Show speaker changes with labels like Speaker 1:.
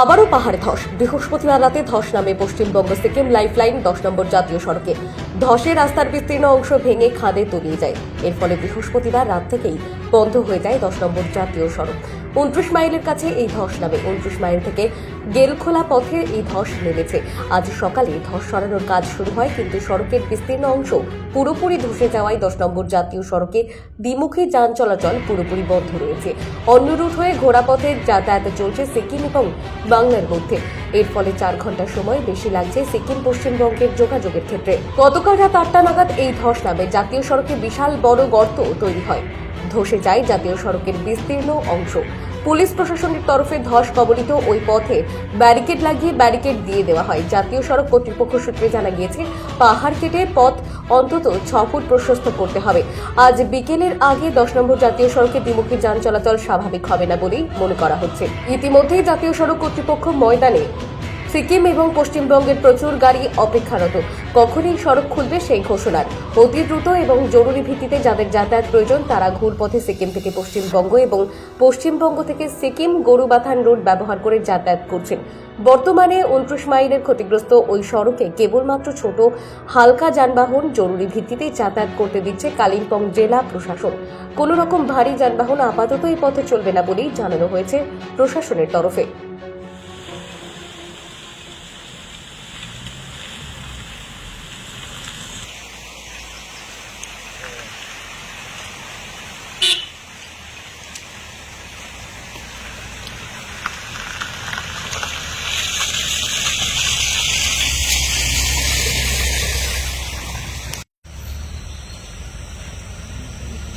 Speaker 1: আবারও পাহাড়ে ধস। বৃহস্পতিবার রাতে ধস নামে পশ্চিমবঙ্গ সিকিম লাইফলাইন, দশ নম্বর জাতীয় সড়কে। ধসে রাস্তার বিস্তীর্ণ অংশ ভেঙে খাদে তলিয়ে যায়। এর ফলে বৃহস্পতিবার রাত থেকেই বন্ধ হয়ে যায় দশ নম্বর জাতীয় সড়ক। উনত্রিশ মাইলের কাছে এই ধস নামে। উনত্রিশ মাইল থেকে গেলখোলা পথে এই ধস নেমেছে। আজ সকালে ধস সরানোর কাজ শুরু হয়, কিন্তু সড়কের বিস্তীর্ণ অংশ পুরোপুরি ধসে যাওয়ায় দশ নম্বর জাতীয় সড়কে দ্বিমুখী যান চলাচল পুরোপুরি বন্ধ রয়েছে। অন্য রুট হয়ে ঘোড়াপথে যাতায়াত চলছে সিকিম এবং বাংলার মধ্যে। এর ফলে চার ঘণ্টা সময় বেশি লাগছে সিকিম পশ্চিমবঙ্গের যোগাযোগের ক্ষেত্রে। গতকাল রাত আটটা নাগাদ এই ধস নামে জাতীয় সড়কে বিশাল বড় গর্ত তৈরি হয়। ধসে যায় জাতীয় সড়কের বিস্তীর্ণ অংশ। পুলিশ প্রশাসনের তরফে ধস কবলিত ওই পথে ব্যারিকেড লাগিয়ে ব্যারিকেড দিয়ে দেওয়া হয়। জাতীয় সড়ক কর্তৃপক্ষ সূত্রে জানা গিয়েছে, পাহাড় কেটে পথ অন্তত ছ ফুট প্রশস্ত করতে হবে। আজ বিকেলের আগে দশ নম্বর জাতীয় সড়কে দ্বিমুখী যান চলাচল স্বাভাবিক হবে না বলেই মনে করা হচ্ছে। ইতিমধ্যেই জাতীয় সড়ক কর্তৃপক্ষ ময়দানে সিকিম এবং পশ্চিমবঙ্গের প্রচুর গাড়ি অপেক্ষারত। কখনই সড়ক খুলবে সেই ঘোষণার অতি দ্রুত এবং জরুরি ভিত্তিতে যাদের যাতায়াত প্রয়োজন, তারা ঘুরপথে সিকিম থেকে পশ্চিমবঙ্গ এবং পশ্চিমবঙ্গ থেকে সিকিম গরুবাথান রোড ব্যবহার করে যাতায়াত করছেন। বর্তমানে উনত্রিশ মাইলের ক্ষতিগ্রস্ত ওই সড়কে কেবলমাত্র ছোট হালকা যানবাহন জরুরি ভিত্তিতে যাতায়াত করতে দিচ্ছে কালিম্পং জেলা প্রশাসন। কোনো রকম ভারী যানবাহন আপাতত এই পথে চলবে না বলেই জানানো হয়েছে প্রশাসনের তরফে।